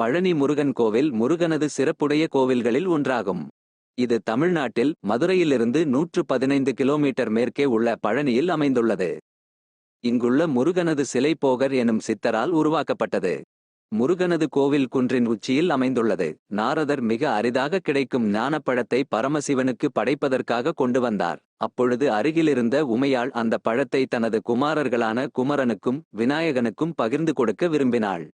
பழனி முருகன் கோவில் முருகனது சிறப்புடைய கோவில்களில் ஒன்றாகும். இது தமிழ்நாட்டில் மதுரையிலிருந்து நூற்று பதினைந்து கிலோமீட்டர் மேற்கே உள்ள பழனியில் அமைந்துள்ளது. இங்குள்ள முருகனது சிலை போகர் எனும் சித்தரால் உருவாக்கப்பட்டது. முருகனது கோவில் குன்றின் உச்சியில் அமைந்துள்ளது. நாரதர் மிக அரிதாக கிடைக்கும் ஞானப்பழத்தை பரமசிவனுக்கு படைப்பதற்காக கொண்டு வந்தார். அப்பொழுது அருகிலிருந்த உமையாள் அந்த பழத்தை தனது குமாரர்களான குமரனுக்கும் விநாயகனுக்கும் பகிர்ந்து கொடுக்க விரும்பினாள்.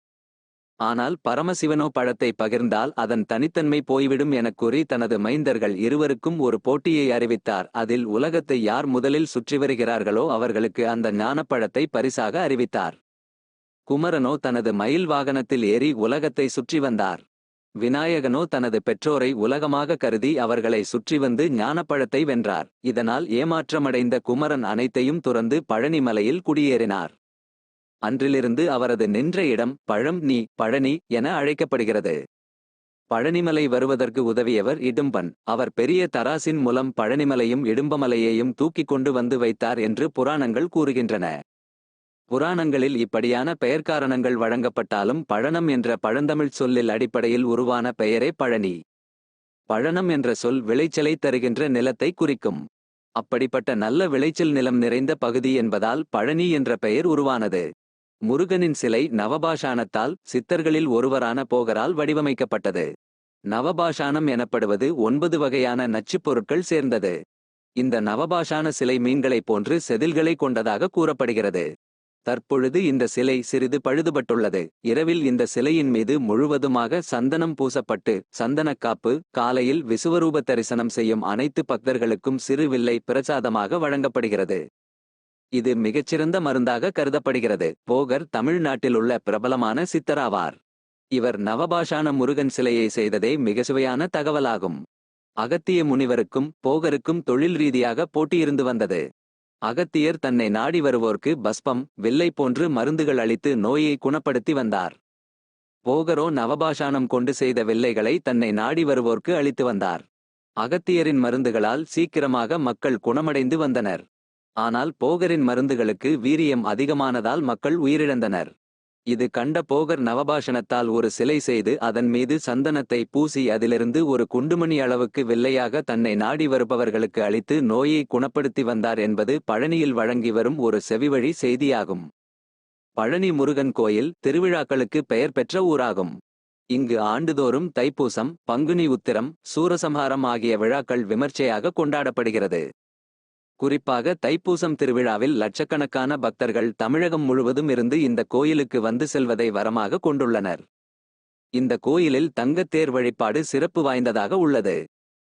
ஆனால் பரமசிவனோ பழத்தை பகிர்ந்தால் அதன் தனித்தன்மை போய்விடும் எனக் கூறி தனது மைந்தர்கள் இருவருக்கும் ஒரு போட்டியை அறிவித்தார். அதில் உலகத்தை யார் முதலில் சுற்றி வருகிறார்களோ அவர்களுக்கு அந்த ஞானப்பழத்தை பரிசாக அறிவித்தார். குமரனோ தனது மயில் வாகனத்தில் ஏறி உலகத்தை சுற்றி வந்தார். விநாயகனோ தனது பெற்றோரை உலகமாக கருதி அவர்களை சுற்றி வந்து ஞானப்பழத்தை வென்றார். இதனால் ஏமாற்றமடைந்த குமரன் அனைத்தையும் துறந்து பழனிமலையில் குடியேறினார். அன்றிலிருந்து அவரது நின்ற இடம் பழம் நீ பழனி என அழைக்கப்படுகிறது. பழனிமலை வருவதற்கு உதவியவர் இடும்பன். அவர் பெரிய தராசின் மூலம் பழனிமலையும் இடும்பமலையையும் தூக்கிக் கொண்டு வந்து வைத்தார் என்று புராணங்கள் கூறுகின்றன. புராணங்களில் இப்படியான பெயர்க்காரணங்கள் வழங்கப்பட்டாலும் பழனம் என்ற பழந்தமிழ்ச் சொல்லில் அடிப்படையில் உருவான பெயரே பழனி. பழனம் என்ற சொல் விளைச்சலை தருகின்ற நிலத்தை குறிக்கும். அப்படிப்பட்ட நல்ல விளைச்சல் நிலம் நிறைந்த பகுதி என்பதால் பழனி என்ற பெயர் உருவானது. முருகனின் சிலை நவபாஷாணத்தால் சித்தர்களில் ஒருவரான போகரால் வடிவமைக்கப்பட்டது. நவபாஷாணம் எனப்படுவது ஒன்பது வகையான நச்சுப் பொருட்கள் சேர்ந்தது. இந்த நவபாஷான சிலை மீன்களைப் போன்று செதில்களை கொண்டதாக கூறப்படுகிறது. தற்பொழுது இந்த சிலை சிறிது பழுதுபட்டுள்ளது. இரவில் இந்த சிலையின் மீது முழுவதுமாக சந்தனம் பூசப்பட்டு சந்தனக்காப்பு காலையில் விசுவரூப தரிசனம் செய்யும் அனைத்து பக்தர்களுக்கும் சிறு வில்லை பிரசாதமாக வழங்கப்படுகிறது. இது மிகச்சிறந்த மருந்தாக கருதப்படுகிறது. போகர் தமிழ்நாட்டிலுள்ள பிரபலமான சித்தராவார். இவர் நவபாஷான முருகன் சிலையை செய்ததே மிக சுவையான தகவலாகும். அகத்திய முனிவருக்கும் போகருக்கும் தொழில் ரீதியாக போட்டியிருந்து வந்தது. அகத்தியர் தன்னை நாடி வருவோர்க்கு பஸ்பம் வில்லை போன்று மருந்துகள் அளித்து நோயை குணப்படுத்தி வந்தார். போகரோ நவபாஷானம் கொண்டு செய்த வில்லைகளை தன்னை நாடி வருவோர்க்கு அளித்து வந்தார். அகத்தியரின் மருந்துகளால் சீக்கிரமாக மக்கள் குணமடைந்து வந்தனர். ஆனால் போகரின் மருந்துகளுக்கு வீரியம் அதிகமானதால் மக்கள் உயிரிழந்தனர். இது கண்ட போகர் நவபாஷணத்தால் ஒரு சிலை செய்து அதன் மீது சந்தனத்தை பூசி அதிலிருந்து ஒரு குண்டுமணி அளவுக்கு வில்லையாக தன்னை நாடி வருபவர்களுக்கு அளித்து நோயை குணப்படுத்தி வந்தார் என்பது பழனியில் வழங்கி வரும் ஒரு செவிவழி செய்தியாகும். பழனி முருகன் கோயில் திருவிழாக்களுக்கு பெயர் பெற்ற ஊராகும். இங்கு ஆண்டுதோறும் தைப்பூசம் பங்குனி உத்திரம் சூரசம்ஹாரம் ஆகிய விழாக்கள் விமர்சையாக கொண்டாடப்படுகிறது. குறிப்பாக தைப்பூசம் திருவிழாவில் லட்சக்கணக்கான பக்தர்கள் தமிழகம் முழுவதும் இருந்து இந்த கோயிலுக்கு வந்து செல்வதை வரமாக கொண்டுள்ளனர். இந்த கோயிலில் தங்கத்தேர் வழிபாடு சிறப்பு வாய்ந்ததாக உள்ளது.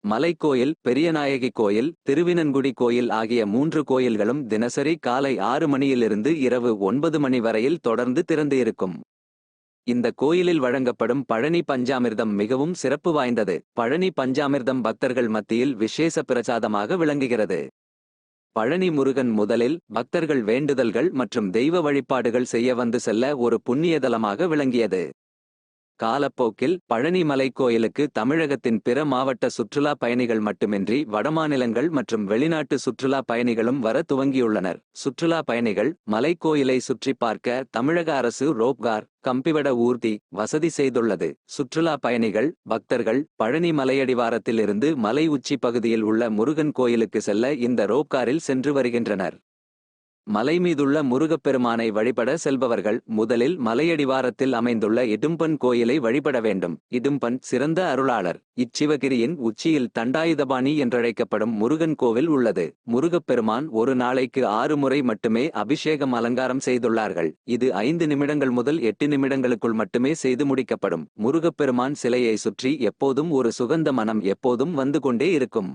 மலைக்கோயில் பெரியநாயகி கோயில் திருவினன்குடி கோயில் ஆகிய மூன்று கோயில்களும் தினசரி காலை ஆறு மணியிலிருந்து இரவு ஒன்பது மணி வரையில் தொடர்ந்து திறந்து இருக்கும் இந்த கோயிலில் வழங்கப்படும் பழனி பஞ்சாமிர்தம் மிகவும் சிறப்பு வாய்ந்தது. பழனி பஞ்சாமிர்தம் பக்தர்கள் மத்தியில் விசேஷ பிரசாதமாக விளங்குகிறது. பழனி முருகன் முதலில் பக்தர்கள் வேண்டுதல்கள் மற்றும் தெய்வ வழிபாடுகள் செய்ய வந்து செல்ல ஒரு புண்ணியதலமாக விளங்கியது. காலப்போக்கில் பழனி மலைக்கோயிலுக்கு தமிழகத்தின் பிற மாவட்ட சுற்றுலா பயணிகள் மட்டுமின்றி வடமாநிலங்கள் மற்றும் வெளிநாட்டு சுற்றுலா பயணிகளும் வர துவங்கியுள்ளனர். சுற்றுலா பயணிகள் மலைக்கோயிலை சுற்றி பார்க்க தமிழக அரசு ரோப்கார் கம்பிவட ஊர்தி வசதி செய்துள்ளது. சுற்றுலா பயணிகள் பக்தர்கள் பழனி மலையடிவாரத்திலிருந்து மலை உச்சி பகுதியில் உள்ள முருகன் கோயிலுக்கு செல்ல இந்த ரோப்காரில் சென்று வருகின்றனர். மலை மீதுள்ள முருகப்பெருமானை வழிபட செல்பவர்கள் முதலில் மலையடிவாரத்தில் அமைந்துள்ள இடும்பன் கோயிலை வழிபட வேண்டும். இடும்பன் சிறந்த அருளாளர். இச்சிவகிரியின் உச்சியில் தண்டாயுதபாணி என்றழைக்கப்படும் முருகன் கோவில் உள்ளது. முருகப்பெருமான் ஒரு நாளைக்கு ஆறு முறை மட்டுமே அபிஷேகம் அலங்காரம் செய்துள்ளார்கள். இது ஐந்து நிமிடங்கள் முதல் எட்டு நிமிடங்களுக்குள் மட்டுமே செய்து முடிக்கப்படும். முருகப்பெருமான் சிலையை சுற்றி எப்போதும் ஒரு சுகந்த மனம் எப்போதும் வந்து கொண்டே இருக்கும்.